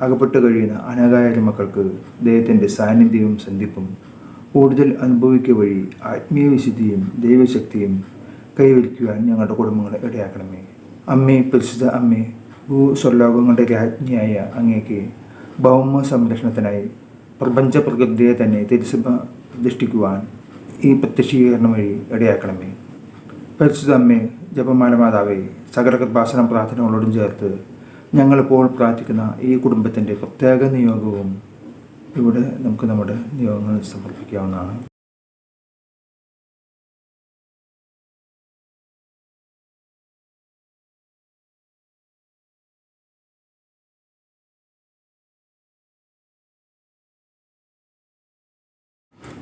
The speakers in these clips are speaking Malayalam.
അകപ്പെട്ട് കഴിയുന്ന അനകായിരം മക്കൾക്ക് ദൈവത്തിന്റെ സാന്നിധ്യവും സന്ധിപ്പും കൂടുതൽ അനുഭവിക്കുക വഴി ആത്മീയ വിശുദ്ധിയും ദൈവശക്തിയും കൈവരിക്കുവാൻ ഞങ്ങളുടെ കുടുംബങ്ങളെ ഇടയാക്കണമേ. അമ്മേ പരിശുദ്ധ അമ്മേ ഭൂ സ്വർലോകങ്ങളുടെ രാജ്ഞിയായ അങ്ങേക്ക് ഭൗമ സംരക്ഷണത്തിനായി പ്രപഞ്ച പ്രകൃതിയെ തന്നെ തിരുസഭ പ്രതിഷ്ഠിക്കുവാൻ ഈ പ്രത്യക്ഷീകരണം വഴി ഇടയാക്കണമേ. പരിശുദ്ധ അമ്മേ ജപമാല മാതാവേ സകല കൃപാസനം പ്രാർത്ഥനകളോടും ചേർത്ത് ഞങ്ങളിപ്പോൾ പ്രാർത്ഥിക്കുന്ന ഈ കുടുംബത്തിന്റെ പ്രത്യേക നിയോഗവും ഇവിടെ നമുക്ക് നമ്മുടെ നിയോഗങ്ങൾ സമർപ്പിക്കാവുന്നതാണ്.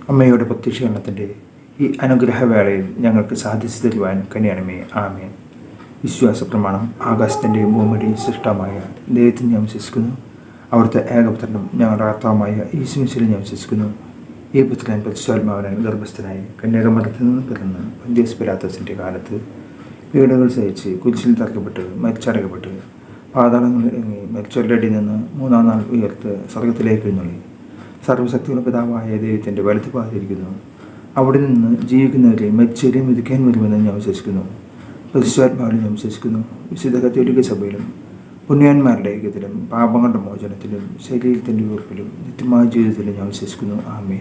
അമ്മയുടെ പ്രത്യക്ഷീകരണത്തിന്റെ ഈ അനുഗ്രഹവേളയിൽ ഞങ്ങൾക്ക് സാധിച്ചു തരുവാൻ കനിയണമേ. ആമേൻ. വിശ്വാസ പ്രമാണം ആകാശത്തിന്റെയും ഭൂമിയുടെയും സൃഷ്ടമായ ദൈവത്തിൽ ഞാൻ വിശ്വസിക്കുന്നു. അവിടുത്തെ ഏകപുത്രനും ഞങ്ങളുടെ കർത്താവുമായ ഈശ്വരനെ ഞാൻ വിശ്വസിക്കുന്നു. ഈ പുത്രൻ പരിശുദ്ധാത്മാവനായി ഗർഭസ്ഥനായി കന്യാകുമാരത്തിൽ നിന്ന് പിറന്ന് പന്ത്യസ് കാലത്ത് വീടുകൾ സഹിച്ച് കുരിശിൽ തറക്കപ്പെട്ട് മരിച്ചടക്കപ്പെട്ട് പാതാളങ്ങളിൽ ഇറങ്ങി മരിച്ചവരുടെ നിന്ന് മൂന്നാം നാൾ ഉയർത്ത് സ്വർഗത്തിലേക്ക് എഴുന്നള്ളി. സർവശക്തിയുടെ പിതാവായ ദൈവത്തിന്റെ വലത്ത് പാതിരിക്കുന്നു. അവിടെ നിന്ന് ജീവിക്കുന്നവരെ മരിച്ചവരെയും വിധിക്കാൻ വരുമെന്ന് ഞാൻ വിശ്വസിക്കുന്നു. ഞാൻ വിശ്വസിക്കുന്നു വിശുദ്ധ കത്തോലിക്ക സഭയിലും പുണ്യന്മാരുടെ ഐക്യത്തിലും പാപങ്ങളുടെ മോചനത്തിലും ശരീരത്തിന്റെ ഉറപ്പിലും നിത്യമായ ജീവിതത്തിലും ഞാൻ വിശ്വസിക്കുന്നു. ആമേ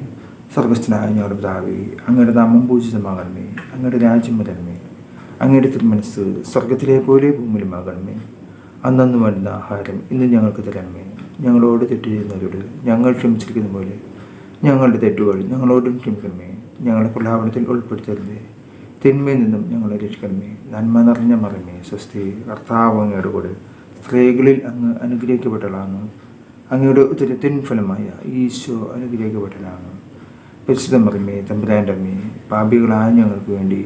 സർവസ്ഥനായ ഞങ്ങളുടെ പിതാവേ അങ്ങയുടെ നാമം പൂജിതമാകണമേ. അങ്ങയുടെ രാജ്യം വരണമേ. അങ്ങയുടെ തിരുമനസ് സ്വർഗത്തിലെ പോലെ ഭൂമിയിലുമാകണമേ അന്നു വേണ്ടുന്ന ആഹാരം ഇന്ന് ഞങ്ങൾക്ക് തരണമേ. ഞങ്ങളോട് തെറ്റ് ചെയ്യുന്നവരോട് ഞങ്ങൾ ക്ഷമിച്ചിരിക്കുന്ന പോലെ ഞങ്ങളുടെ തെറ്റുകൾ ഞങ്ങളോടും ക്ഷമിക്കണമേ. ഞങ്ങളുടെ പ്രലാപനത്തിൽ ഉൾപ്പെടുത്തരുതേ. തിന്മയിൽ നിന്നും ഞങ്ങളെ രക്ഷിക്കണമേ. നന്മ നിറഞ്ഞ മറമേ സ്വസ്തി കർത്താവ് അങ്ങയുടെ സ്ത്രീകളിൽ അങ്ങ് അനുഗ്രഹിക്കപ്പെട്ടതാണ് അങ്ങയുടെ ഉത്തരത്തിൻ ഫലമായ ഈശോ അനുഗ്രഹിക്കപ്പെട്ടതാണ് പരിശുദ്ധ മറിമേ തമ്പുരാന്റെ പാപികളായ ഞങ്ങൾക്ക് വേണ്ടി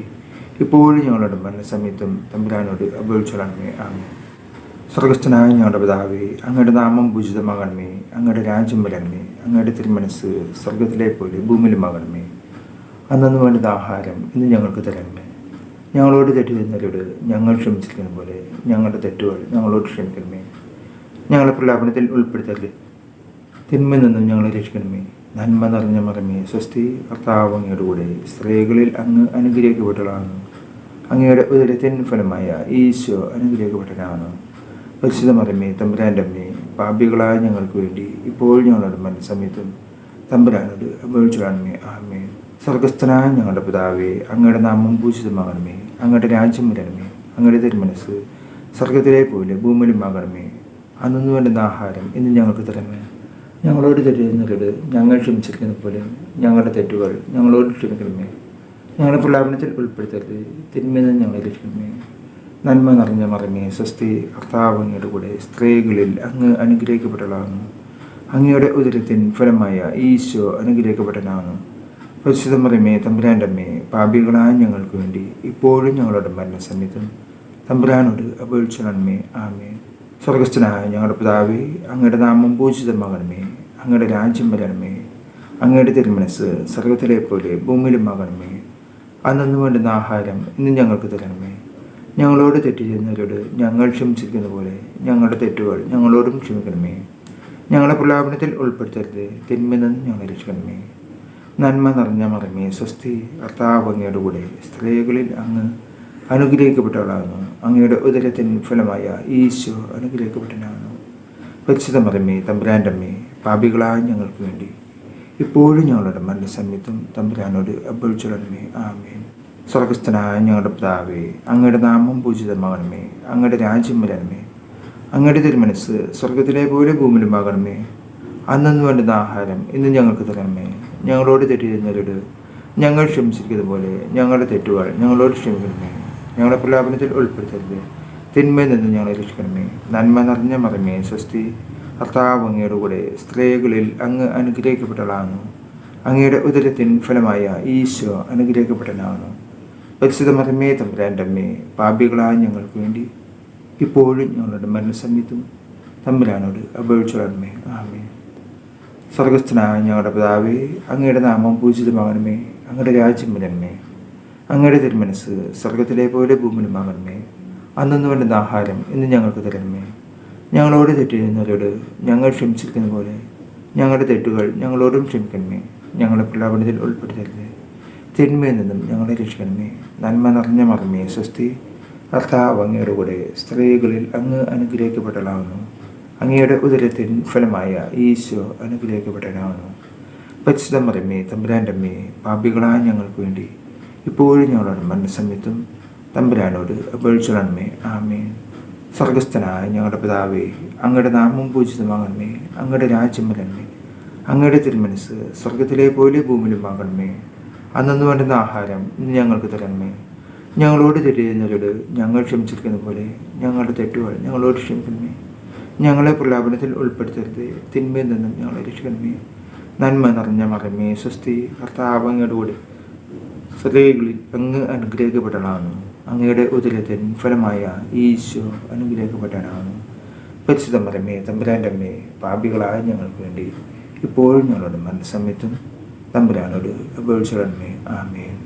ഇപ്പോഴും ഞങ്ങളുടെ മരണസമയത്തും തമ്പുരാനോട് അപേക്ഷിച്ചോളണമേ ആമേ സ്വർഗസ്ഥനായ ഞങ്ങളുടെ പിതാവേ അങ്ങയുടെ നാമം പൂജിതമാകണമേ. അങ്ങയുടെ രാജ്യം വരണമേ. അങ്ങയുടെ തിരുമനസ് സ്വർഗത്തിലെ പോലെ ഭൂമിയിലുമാകണമേ അന്നു വേണ്ടത് ആഹാരം ഇന്ന് ഞങ്ങൾക്ക് തരണമേ ഞങ്ങളോട് തെറ്റ് ചെയ്യുന്നവരോട് ഞങ്ങൾ ക്ഷമിച്ചിരിക്കുന്ന പോലെ ഞങ്ങളുടെ തെറ്റുകൾ ഞങ്ങളോട് ക്ഷമിക്കണമേ. ഞങ്ങളെ പ്രലാപനത്തിൽ ഉൾപ്പെടുത്തരുത്. തിന്മ നിന്നും ഞങ്ങളെ രക്ഷിക്കണമേ. നന്മ നിറഞ്ഞ മറമേ സ്വസ്തി കർത്താവ് കൂടെ സ്ത്രീകളിൽ അങ്ങ് അനുഗ്രഹിക്കപ്പെട്ടതാണ് അങ്ങയുടെ ഉദരത്തിൻ ഫലമായ ഈശോ അനുഗ്രഹിക്കപ്പെട്ടതാണ് പരിശുദ്ധ മറമേ തമ്പുരാന്റെ അമ്മേ പാപികളായ ഞങ്ങൾക്ക് വേണ്ടി ഇപ്പോൾ ഞങ്ങളുടെ മനസ്സമയത്തും തമ്പുരാനോട് അപേക്ഷിക്കണമേ ആമേ സ്വർഗസ്ഥനായ ഞങ്ങളുടെ പിതാവേ അങ്ങയുടെ നാമം പൂജിതമാകണമേ. അങ്ങയുടെ രാജ്യം വരണമേ. അങ്ങയുടെ തിരുമനസ് സ്വർഗത്തിലെ പോലെ ഭൂമിയിലുമാകണമേ അന്നു വേണ്ടുന്ന ആഹാരം ഇന്ന് ഞങ്ങൾക്ക് തരണമേ. ഞങ്ങളോട് തെറ്റുന്നവരോട് ഞങ്ങൾ ക്ഷമിച്ചിരിക്കുന്ന പോലെ ഞങ്ങളുടെ തെറ്റുകൾ ഞങ്ങളോട് ക്ഷമിക്കണമേ. ഞങ്ങളുടെ പ്രലാപനത്തിൽ ഉൾപ്പെടുത്തരുത്. തിന്മയിൽ ഞങ്ങളെ രക്ഷിക്കണമേ. നന്മ നിറഞ്ഞ മറമേ സ്വസ്തി കർത്താവ് കൂടെ സ്ത്രീകളിൽ അങ്ങ് അനുഗ്രഹിക്കപ്പെട്ടതാണ് അങ്ങയുടെ ഉദരത്തിൻ ഫലമായ ഈശോ അനുഗ്രഹിക്കപ്പെട്ടനാണ് പരിശുദ്ധ തമ്പുരാന്റമ്മേ പാപികളായ ഞങ്ങൾക്ക് വേണ്ടി ഇപ്പോഴും ഞങ്ങളുടെ മരണസമയത്തും തമ്പുരാനോട് അപേക്ഷിക്കണമേ ആമേ സ്വർഗസ്ഥനായ ഞങ്ങളുടെ പിതാവേ അങ്ങയുടെ നാമം പൂജിതമാകണമേ. അങ്ങയുടെ രാജ്യം വരണമേ. അങ്ങയുടെ തിരുമനസ് സ്വർഗത്തിലെ പോലെ ഭൂമിയിലുമാകണമേ അന്നു വേണ്ടുന്ന ആഹാരം ഇന്ന് ഞങ്ങൾക്ക് തരണമേ. ഞങ്ങളോട് തെറ്റ് ചെയ്യുന്നവരോട് ഞങ്ങൾ ക്ഷമിച്ചിരിക്കുന്ന പോലെ ഞങ്ങളുടെ തെറ്റുകൾ ഞങ്ങളോടും ക്ഷമിക്കണമേ. ഞങ്ങളെ പ്രലാപനത്തിൽ ഉൾപ്പെടുത്തരുത്. തിന്മയിൽ നിന്ന് രക്ഷിക്കണമേ. നന്മ നിറഞ്ഞ മറമേ സ്വസ്തി കർത്താവങ്ങയുടെ കൂടെ. സ്ത്രീകളിൽ അങ്ങ് അനുഗ്രഹിക്കപ്പെട്ടവളാകുന്നു. അങ്ങയുടെ ഉദരത്തിൻ ഫലമായ ഈശോ അനുഗ്രഹിക്കപ്പെട്ടനാകുന്നു പരിശുദ്ധ മറമേ തമ്പുരാന്റെ അമ്മേ പാപികളായ ഞങ്ങൾക്ക് വേണ്ടി ഇപ്പോഴും ഞങ്ങളുടെ മരണസമയത്തും തമ്പുരാനോട് അപേക്ഷിച്ചോളണമേ ആമേൻ. സ്വർഗസ്ഥനായ ഞങ്ങളുടെ പിതാവേ അങ്ങയുടെ നാമം പൂജിതമാകണമേ. അങ്ങയുടെ രാജ്യം വരണമേ. അങ്ങയുടെ തിരുമനസ് സ്വർഗത്തിലെ പോലെ ഭൂമിയിലുമാകണമേ അന്നു വേണ്ടുന്ന ആഹാരം ഇന്ന് ഞങ്ങൾക്ക് തരണമേ. ഞങ്ങളോട് തെറ്റ് ചെയ്യുന്നവരോട് ഞങ്ങൾ ക്ഷമിച്ചിരിക്കുന്നത് പോലെ ഞങ്ങളുടെ തെറ്റുകൾ ഞങ്ങളോട് ക്ഷമിക്കണമേ. ഞങ്ങളുടെ പ്രലാപനത്തിൽ ഉൾപ്പെടുത്തരുത്. തിന്മയിൽ നിന്ന് ഞങ്ങളെ രക്ഷിക്കണമേ. നന്മ നിറഞ്ഞ മറമേ സ്വസ്തി. കർത്താവ് അങ്ങയുടെ കൂടെ സ്ത്രീകളിൽ അങ്ങ് അനുഗ്രഹിക്കപ്പെട്ടവളാകുന്നു. അങ്ങയുടെ ഉദരത്തിൻ ഫലമായ ഈശോ അനുഗ്രഹിക്കപ്പെട്ടവനാകുന്നു. പരിശുദ്ധ മറമേ തമ്പുരാന്റെ അമ്മേ പാപികളായ ഞങ്ങൾക്ക് വേണ്ടി ഇപ്പോഴും ഞങ്ങളുടെ മരണസമയത്തും തമ്മിലാനോട് അപേക്ഷിച്ചുടമേ ആമേ സ്വർഗസ്ഥനായ ഞങ്ങളുടെ പിതാവേ അങ്ങയുടെ നാമം പൂജിതമാകണമേ. അങ്ങയുടെ രാജ്യം വരണമേ. അങ്ങയുടെ തിരുമനസ് സ്വർഗത്തിലെ പോലെ ഭൂമിയിലുമാകണമേ. അന്നു വേണ്ടുന്ന ആഹാരം ഇന്ന് ഞങ്ങൾക്ക് തരണമേ. ഞങ്ങളോട് തെറ്റിരുന്നവരോട് ഞങ്ങൾ ക്ഷമിച്ചിരിക്കുന്ന പോലെ ഞങ്ങളുടെ തെറ്റുകൾ ഞങ്ങളോടും ക്ഷമിക്കണമേ. ഞങ്ങളെ പ്രലാപനത്തിൽ ഉൾപ്പെടുത്തരുത്. തിന്മയിൽ നിന്നും ഞങ്ങളെ രക്ഷിക്കണമേ. നന്മ നിറഞ്ഞ മറമേ സ്വസ്തി. കർത്താവ് അങ്ങയുടെ കൂടെ സ്ത്രീകളിൽ അങ്ങ് അനുഗ്രഹിക്കപ്പെട്ടലാവുന്നു അങ്ങയുടെ ഉദരത്തിൻ ഫലമായ ഈശോ അനുഗ്രഹിക്കപ്പെട്ടനാവുന്നു പരിശുദ്ധ തമ്പുരാന്റമ്മേ പാപികളായ ഞങ്ങൾക്ക് വേണ്ടി ഇപ്പോഴും ഞങ്ങളുടെ മരണസമയത്തും തമ്പുരാനോട് അപേക്ഷിച്ചോളണമേ ആമേ സ്വർഗസ്ഥനായ ഞങ്ങളുടെ പിതാവേ അങ്ങയുടെ നാമം പൂജിതമാകണമേ. അങ്ങയുടെ രാജ്യം വരണമേ. അങ്ങയുടെ തിരുമനസ് സ്വർഗത്തിലെ പോലെ ഭൂമിയിലുമാകണമേ അന്നു വേണ്ടുന്ന ആഹാരം ഇന്ന് ഞങ്ങൾക്ക് തരണമേ. ഞങ്ങളോട് തെറ്റിയുന്നവരോട് ഞങ്ങൾ ക്ഷമിച്ചിരിക്കുന്ന പോലെ ഞങ്ങളുടെ തെറ്റുകൾ ഞങ്ങളോട് ക്ഷമിക്കണമേ. ഞങ്ങളെ പ്രലാപനത്തിൽ ഉൾപ്പെടുത്തരുത്. തിന്മയിൽ നിന്നും ഞങ്ങളെ രക്ഷിക്കണമേ. നന്മ നിറഞ്ഞ മറമേ സ്വസ്തി കർത്താവങ്ങയോടുകൂടി സ്ത്രീകളിൽ അങ്ങ് അനുഗ്രഹിക്കപ്പെട്ടതാണ് അങ്ങയുടെ ഉദരത്തിൻ ഫലമായ ഈശോ അനുഗ്രഹിക്കപ്പെട്ടതാണ് പരിശുദ്ധ മറമേ തമ്പുരാന്റെ അമ്മേ പാപികളായ ഞങ്ങൾക്ക് വേണ്ടി ഇപ്പോഴും ഞങ്ങളുടെ മനസ്സമയത്തും തമ്പുരാനോട് അപേക്ഷിക്കണമേ. ആമേ